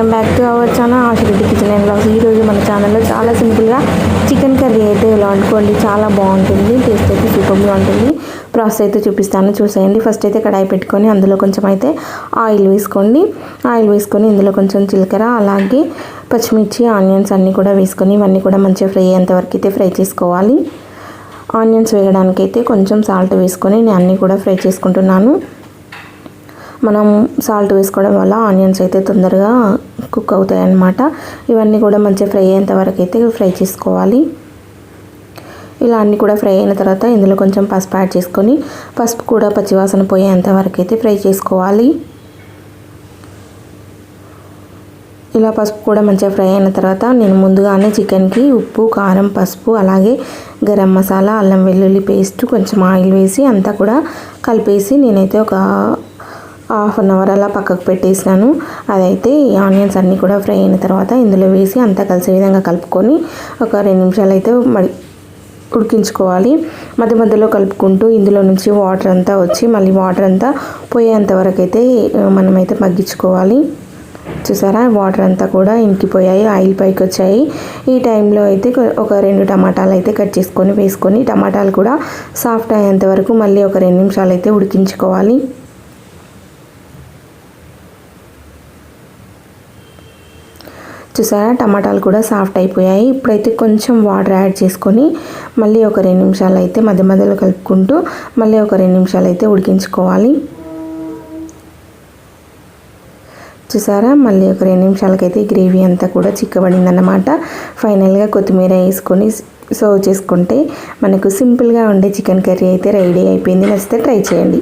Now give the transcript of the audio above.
Welcome back to our channel Asha Reddy kitchen and blogs ఈరోజు మన ఛానల్లో చాలా సింపుల్గా చికెన్ కర్రీ అయితే ఇలా వండుకోండి చాలా బాగుంటుంది టేస్ట్ అయితే సూపర్గా ఉంటుంది. ప్రాసెస్ అయితే చూపిస్తాను చూసేయండి. ఫస్ట్ అయితే కడాయి పెట్టుకొని అందులో కొంచెం అయితే ఆయిల్ వేసుకోండి. ఆయిల్ వేసుకొని ఇందులో కొంచెం జీలకర్ర అలాగే పచ్చిమిర్చి ఆనియన్స్ అన్నీ కూడా వేసుకొని ఇవన్నీ కూడా మంచిగా ఫ్రై అయ్యేంతవరకు అయితే ఫ్రై చేసుకోవాలి. ఆనియన్స్ వేయడానికైతే కొంచెం సాల్ట్ వేసుకొని నేను అన్నీ కూడా ఫ్రై చేసుకుంటున్నాను. మనం సాల్ట్ వేసుకోవడం వల్ల ఆనియన్స్ అయితే తొందరగా కుక్ అవుతాయి అన్నమాట ఇవన్నీ కూడా మంచిగా ఫ్రై అయ్యేంత వరకు అయితే ఫ్రై చేసుకోవాలి. ఇలా అన్నీ కూడా ఫ్రై అయిన తర్వాత ఇందులో కొంచెం పసుపు యాడ్ చేసుకొని పసుపు కూడా పచ్చివాసన పోయేంత వరకు అయితే ఫ్రై చేసుకోవాలి. ఇలా పసుపు కూడా మంచిగా ఫ్రై అయిన తర్వాత నేను ముందుగానే చికెన్కి ఉప్పు కారం పసుపు అలాగే గరం మసాలా అల్లం వెల్లుల్లి పేస్ట్ కొంచెం ఆయిల్ వేసి అంతా కూడా కలిపేసి నేనైతే ఒక హాఫ్ అన్ అవర్ అలా పక్కకు పెట్టేసినాను. అదైతే ఆనియన్స్ అన్నీ కూడా ఫ్రై అయిన తర్వాత ఇందులో వేసి అంతా కలిసే విధంగా కలుపుకొని ఒక రెండు నిమిషాలు అయితే మడి ఉడికించుకోవాలి. మధ్య మధ్యలో కలుపుకుంటూ ఇందులో నుంచి వాటర్ అంతా వచ్చి మళ్ళీ వాటర్ అంతా పోయేంత వరకు అయితే మనమైతే మగ్గించుకోవాలి. చూసారా? వాటర్ అంతా కూడా ఇంకిపోయాయి ఆయిల్ పైకి వచ్చాయి. ఈ టైంలో అయితే ఒక రెండు టమాటాలు అయితే కట్ చేసుకొని వేసుకొని టమాటాలు కూడా సాఫ్ట్ అయ్యేంత వరకు మళ్ళీ ఒక రెండు నిమిషాలు అయితే ఉడికించుకోవాలి. చూసారా? టమాటాలు కూడా సాఫ్ట్ అయిపోయాయి. ఇప్పుడైతే కొంచెం వాటర్ యాడ్ చేసుకొని మళ్ళీ ఒక రెండు నిమిషాలు అయితే మధ్య మధ్యలో కలుపుకుంటూ మళ్ళీ ఒక రెండు నిమిషాలు అయితే ఉడికించుకోవాలి. చూసారా? మళ్ళీ ఒక రెండు నిమిషాలకైతే గ్రేవీ అంతా కూడా చిక్కబడిందన్నమాట. ఫైనల్గా కొత్తిమీర వేసుకొని సర్వ్ చేసుకుంటే మనకు సింపుల్గా ఉండే చికెన్ కర్రీ అయితే రెడీ అయిపోయింది. నచ్చితే ట్రై చేయండి.